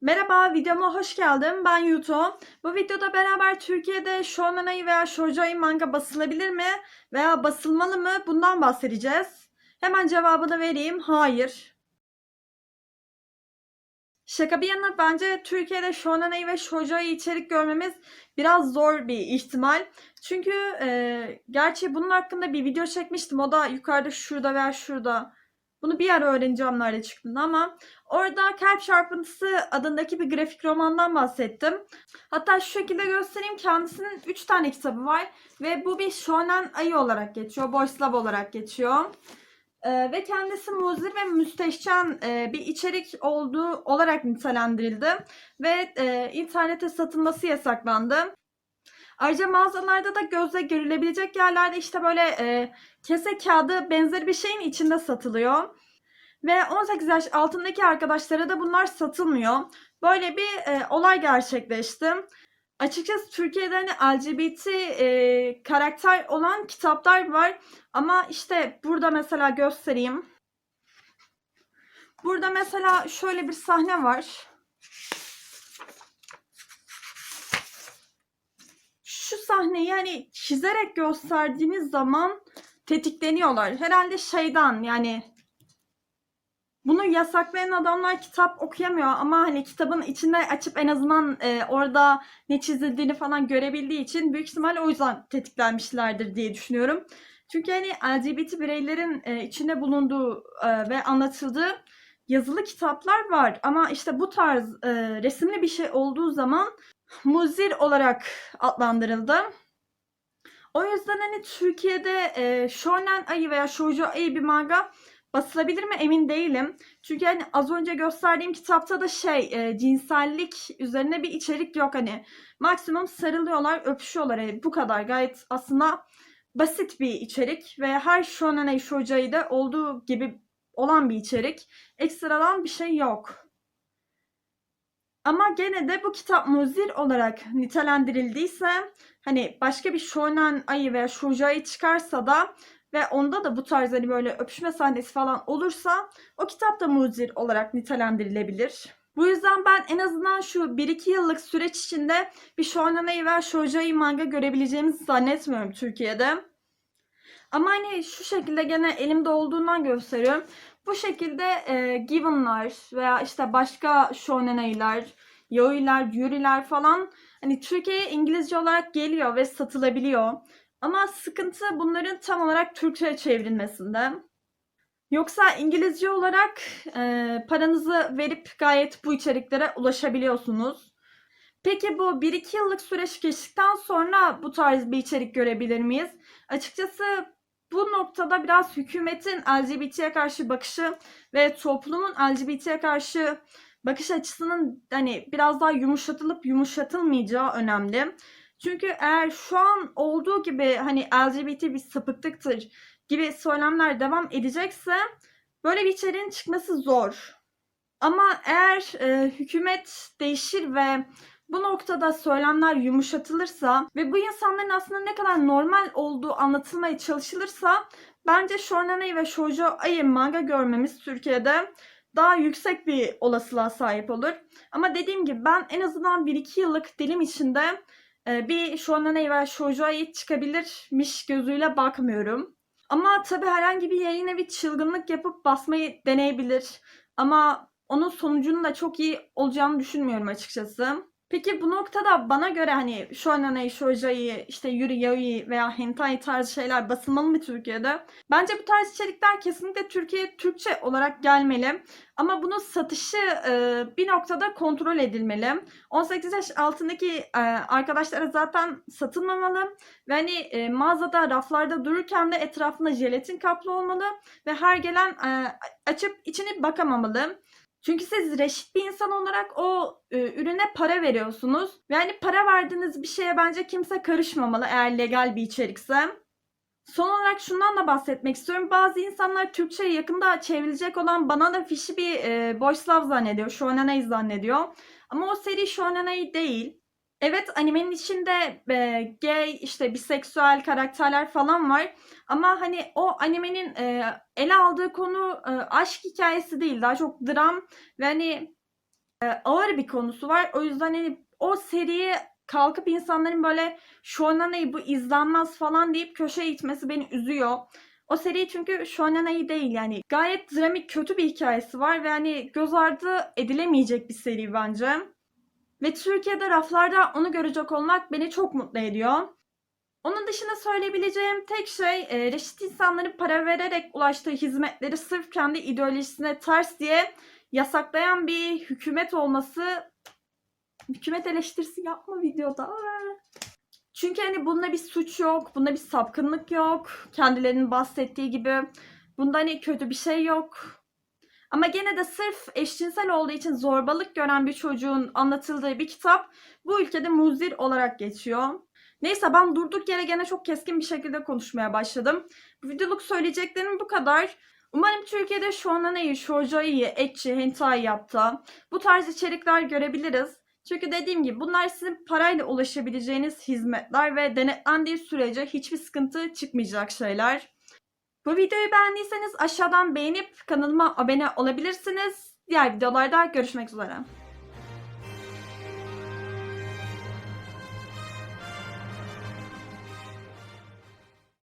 Merhaba, videoma hoş geldin. Ben Yuto. Bu videoda beraber Türkiye'de shonenai veya shoujoi manga basılabilir mi veya basılmalı mı? Bundan bahsedeceğiz. Hemen cevabını vereyim. Hayır. Şaka bir yana bence Türkiye'de shonenai ve shoujoi içerik görmemiz biraz zor bir ihtimal. Çünkü e, gerçi bunun hakkında bir video çekmiştim. O da yukarıda şurada veya şurada. Bunu bir ara öğreneceğim nerede çıktığını ama orada Kalp Çarpıntısı adındaki bir grafik romandan bahsettim. Hatta şu şekilde göstereyim. Kendisinin 3 tane kitabı var ve bu bir shonen ayı olarak geçiyor. Boys Love olarak geçiyor. Ee, ve kendisi muzir ve müstehcen e, bir içerik olduğu olarak nitelendirildi ve e, internete satılması yasaklandı. Ayrıca mağazalarda da gözle görülebilecek yerlerde işte böyle e, kese kağıdı benzeri bir şeyin içinde satılıyor. Ve 18 yaş altındaki arkadaşlara da bunlar satılmıyor. Böyle bir e, olay gerçekleşti. Açıkçası Türkiye'de hani LGBT e, karakter olan kitaplar var. Ama işte burada mesela göstereyim. Burada mesela şöyle bir sahne var. Şu sahneyi hani çizerek gösterdiğiniz zaman tetikleniyorlar. Herhalde şeyden yani bunu yasaklayan adamlar kitap okuyamıyor ama hani kitabın içinde açıp en azından e, orada ne çizildiğini falan görebildiği için büyük ihtimalle o yüzden tetiklenmişlerdir diye düşünüyorum. Çünkü hani LGBT bireylerin e, içinde bulunduğu e, ve anlatıldığı yazılı kitaplar var ama işte bu tarz e, resimli bir şey olduğu zaman muzir olarak adlandırıldı. O yüzden hani Türkiye'de e, shonen ayı veya shoujo ayı bir manga basılabilir mi emin değilim. Çünkü hani az önce gösterdiğim kitapta da şey e, cinsellik üzerine bir içerik yok hani. Maksimum sarılıyorlar, öpüşüyorlar. Yani bu kadar gayet aslında basit bir içerik ve her shonen ayı shoujo'yu da olduğu gibi olan bir içerik. Ekstradan bir şey yok. Ama gene de bu kitap muzir olarak nitelendirildiyse hani başka bir shonen ayı veya shoujoi çıkarsa da ve onda da bu tarz hani böyle öpüşme sahnesi falan olursa o kitap da muzir olarak nitelendirilebilir. Bu yüzden ben en azından şu 1-2 yıllık süreç içinde bir shonen ayı veya shoujoi manga görebileceğimizi zannetmiyorum Türkiye'de. Ama hani şu şekilde gene elimde olduğundan gösteriyorum. Bu şekilde e, Given'lar veya işte başka shonen ayılar, yaoi'ler, yuri'ler falan hani Türkiye'ye İngilizce olarak geliyor ve satılabiliyor. Ama sıkıntı bunların tam olarak Türkçe'ye çevrilmesinde. Yoksa İngilizce olarak e, paranızı verip gayet bu içeriklere ulaşabiliyorsunuz. Peki bu 1-2 yıllık süreç geçtikten sonra bu tarz bir içerik görebilir miyiz? Açıkçası bu noktada biraz hükümetin LGBT'ye karşı bakışı ve toplumun LGBT'ye karşı bakış açısının hani biraz daha yumuşatılıp yumuşatılmayacağı önemli. Çünkü eğer şu an olduğu gibi hani LGBT bir sapıklıktır gibi söylemler devam edecekse böyle bir içeriğin çıkması zor. Ama eğer e, hükümet değişir ve bu noktada söylemler yumuşatılırsa ve bu insanların aslında ne kadar normal olduğu anlatılmaya çalışılırsa bence Shonen ve Shoujo Ai manga görmemiz Türkiye'de daha yüksek bir olasılığa sahip olur. Ama dediğim gibi ben en azından 1-2 yıllık dilim içinde e, bir Shonen veya Shoujo Ai çıkabilirmiş gözüyle bakmıyorum. Ama tabii herhangi bir yayın evi çılgınlık yapıp basmayı deneyebilir. Ama onun sonucunun da çok iyi olacağını düşünmüyorum açıkçası. Peki bu noktada bana göre hani shonen, shoujoi, işte yuri veya hentai tarzı şeyler basılmalı mı Türkiye'de? Bence bu tarz içerikler kesinlikle Türkiye'ye Türkçe olarak gelmeli. Ama bunun satışı e, bir noktada kontrol edilmeli. 18 yaş altındaki e, arkadaşlara zaten satılmamalı. Ve hani e, mağazada raflarda dururken de etrafında jelatin kaplı olmalı. Ve her gelen e, açıp içini bakamamalı. Çünkü siz reşit bir insan olarak o e, ürüne para veriyorsunuz. Yani para verdiğiniz bir şeye bence kimse karışmamalı eğer legal bir içerikse. Son olarak şundan da bahsetmek istiyorum. Bazı insanlar Türkçe'ye yakında çevrilecek olan Banana Fish'i bir e, Boys Love zannediyor. Shonenai zannediyor. Ama o seri Shonenai değil. Evet animenin içinde e, gay, işte biseksüel karakterler falan var. Ama hani o animenin e, ele aldığı konu e, aşk hikayesi değil. Daha çok dram ve hani e, ağır bir konusu var. O yüzden hani o seriyi kalkıp insanların böyle Shonana'yı bu izlenmez falan deyip köşeye itmesi beni üzüyor. O seri çünkü Shonana'yı değil yani gayet dramik kötü bir hikayesi var ve hani göz ardı edilemeyecek bir seri bence. Ve Türkiye'de raflarda onu görecek olmak beni çok mutlu ediyor. Onun dışında söyleyebileceğim tek şey e, reşit insanların para vererek ulaştığı hizmetleri sırf kendi ideolojisine ters diye yasaklayan bir hükümet olması. Hükümet eleştirisi yapma videoda. Çünkü hani bunda bir suç yok, bunda bir sapkınlık yok. Kendilerinin bahsettiği gibi. Bunda hani kötü bir şey yok. Ama gene de sırf eşcinsel olduğu için zorbalık gören bir çocuğun anlatıldığı bir kitap bu ülkede muzir olarak geçiyor. Neyse ben durduk yere gene çok keskin bir şekilde konuşmaya başladım. Bu videoluk söyleyeceklerim bu kadar. Umarım Türkiye'de shonenai, shoujoi, ecchi, hentai yaptı. Bu tarz içerikler görebiliriz. Çünkü dediğim gibi bunlar sizin parayla ulaşabileceğiniz hizmetler ve denetlendiği sürece hiçbir sıkıntı çıkmayacak şeyler. Bu videoyu beğendiyseniz aşağıdan beğenip kanalıma abone olabilirsiniz. Diğer videolarda görüşmek üzere.